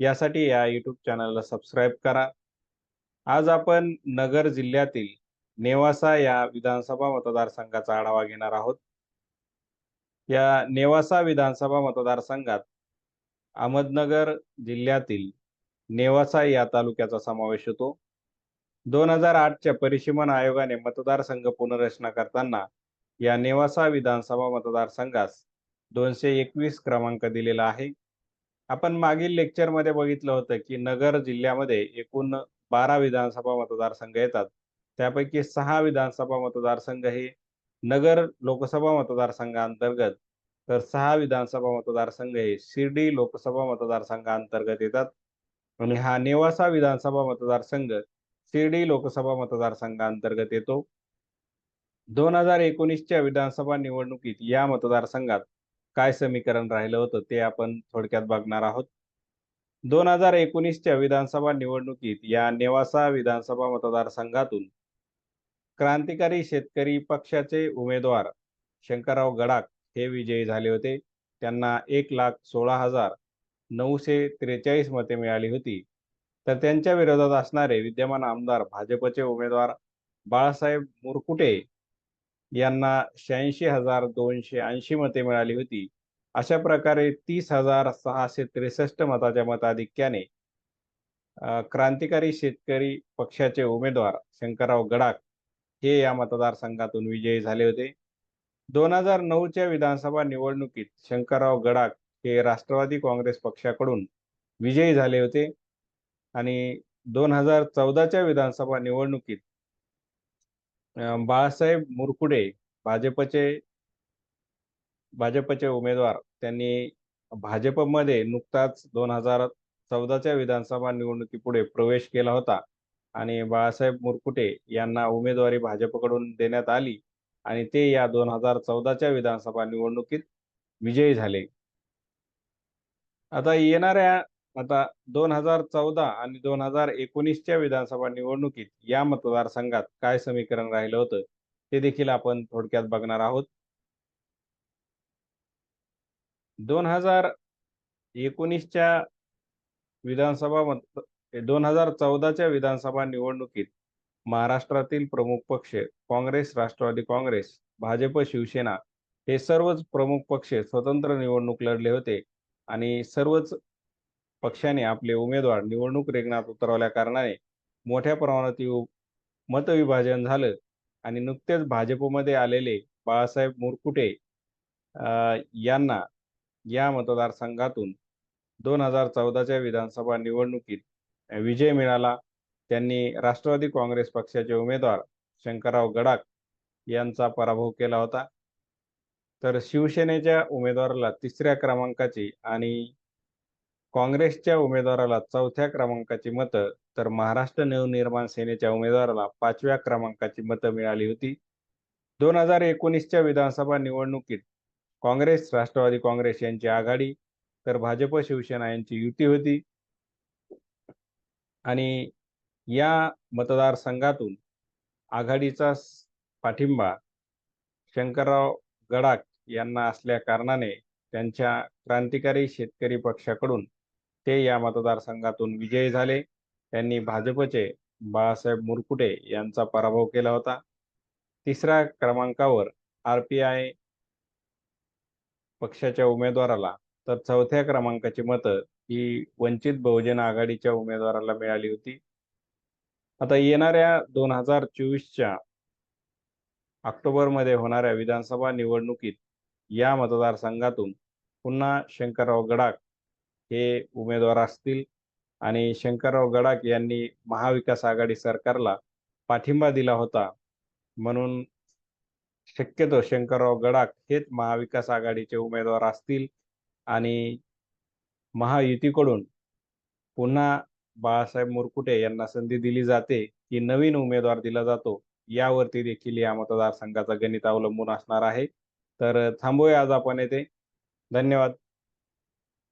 यासाठी या यूट्यूब चॅनलला सबस्क्राईब करा. आज आपण नगर जिल्ह्यातील नेवासा या विधानसभा मतदारसंघाचा आढावा घेणार आहोत. या नेवासा विधानसभा मतदारसंघात अहमदनगर जिल्ह्यातील नेवासा या तालुक्याचा समावेश होतो. दोन हजार आठच्या परिसीमन आयोगाने मतदारसंघ पुनर्रचना करताना या नेवासा विधानसभा मतदारसंघास दोनशे एकवीस क्रमांक दिलेला आहे. आपण मागील लेक्चरमध्ये बघितलं होतं की नगर जिल्ह्यामध्ये एकूण बारा विधानसभा मतदारसंघ येतात. त्यापैकी सहा विधानसभा मतदारसंघ हे नगर लोकसभा मतदारसंघांतर्गत तर सहा विधानसभा मतदारसंघ हे शिर्डी लोकसभा मतदारसंघांतर्गत येतात. आणि हा नेवासा विधानसभा मतदारसंघ शिर्डी लोकसभा मतदारसंघांतर्गत येतो. दोन हजार एकोणीसच्या विधानसभा निवडणुकीत या मतदारसंघात काय समीकरण राहिलं होतं ते आपण थोडक्यात बघणार आहोत. दोन हजार एकोणीसच्या विधानसभा निवडणुकीत या नेवासा विधानसभा मतदारसंघातून क्रांतिकारी शेतकरी पक्षाचे उमेदवार शंकरराव गडाख हे विजयी झाले होते. त्यांना एक लाख सोळा हजार नऊशे त्रेचाळीस मते मिळाली होती. तर त्यांच्या विरोधात असणारे विद्यमान आमदार भाजपचे उमेदवार बाळासाहेब मुरकुटे यांना शहाऐंशी हजार दोनशे ऐंशी मते मिळाली होती. अशा प्रकारे तीस हजार सहाशे त्रेसष्ट मताच्या मताधिक्याने क्रांतिकारी शेतकरी पक्षाचे उमेदवार शंकरराव गडाख हे या मतदारसंघातून विजयी झाले होते. दोन हजार नऊच्या विधानसभा निवडणुकीत शंकरराव गडाख हे राष्ट्रवादी काँग्रेस पक्षाकडून विजयी झाले होते. आणि दोन हजार चौदाच्या विधानसभा निवडणुकीत बाळासाहेब मुरकुडे भाजपचे भाजपचे उमेदवार. त्यांनी भाजपमध्ये नुकताच दोन हजार चौदाच्या विधानसभा निवडणुकीपुढे प्रवेश केला होता आणि बाळासाहेब मुरकुटे यांना उमेदवारी भाजपकडून देण्यात आली आणि ते या दोन हजार चौदाच्या विधानसभा निवडणुकीत विजयी झाले. आता येणाऱ्या आता दोन हजार चौदा आणि दोन हजार एकोणीसच्या विधानसभा निवडणुकीत या मतदारसंघात काय समीकरण राहिलं होतं ते देखील आपण थोडक्यात बघणार आहोत. दोन हजार एकोणीसच्या विधानसभा मत दोन हजार चौदाच्या विधानसभा निवडणुकीत महाराष्ट्रातील प्रमुख पक्ष काँग्रेस राष्ट्रवादी काँग्रेस भाजप शिवसेना हे सर्वच प्रमुख पक्ष स्वतंत्र निवडणूक लढले होते आणि सर्वच पक्षाने आपले उमेदवार निवडणूक रेंगणात उतरवल्या कारणाने मोठ्या प्रमाणात मतविभाजन झालं आणि नुकतेच भाजपमध्ये आलेले बाळासाहेब मुरकुटे यांना या मतदारसंघातून दोन हजार चौदाच्या विधानसभा निवडणुकीत विजय मिळाला. त्यांनी राष्ट्रवादी काँग्रेस पक्षाचे उमेदवार शंकरराव गडाख यांचा पराभव केला होता. तर शिवसेनेच्या उमेदवाराला तिसऱ्या क्रमांकाची आणि काँग्रेसच्या उमेदवाराला चौथ्या क्रमांकाची मतं तर महाराष्ट्र नवनिर्माण सेनेच्या उमेदवाराला पाचव्या क्रमांकाची मतं मिळाली होती. दोन हजार एकोणीसच्या विधानसभा निवडणुकीत काँग्रेस राष्ट्रवादी काँग्रेस यांची आघाडी तर भाजप शिवसेना यांची युती होती. आणि या मतदारसंघातून आघाडीचा पाठिंबा शंकरराव गडाख यांना असल्या कारणाने त्यांच्या क्रांतिकारी शेतकरी पक्षाकडून ते या मतदारसंघातून विजयी झाले. त्यांनी भाजपचे बाळासाहेब मुरकुटे यांचा पराभव केला होता. तिसऱ्या क्रमांकावर आर पी आय पक्षाच्या उमेदवाराला तर चौथ्या क्रमांकाची मतं ही वंचित बहुजन आघाडीच्या उमेदवाराला मिळाली होती. आता येणाऱ्या दोन हजार चोवीसच्या ऑक्टोबरमध्ये होणाऱ्या विधानसभा निवडणुकीत या मतदारसंघातून पुन्हा शंकरराव गडाख हे उमेदवार असतील. आणि शंकरराव गडाख यांनी महाविकास आघाडी सरकारला पाठिंबा दिला होता. म्हणून शक्यतो शंकरराव गडाख हेच महाविकास आघाडीचे उमेदवार असतील. आणि महायुतीकडून पुन्हा बाळासाहेब मुरकुटे यांना संधी दिली जाते की नवीन उमेदवार दिला जातो यावरती देखील या मतदारसंघाचा गणित अवलंबून असणार आहे. तर थांबूया आज आपण येथे. धन्यवाद.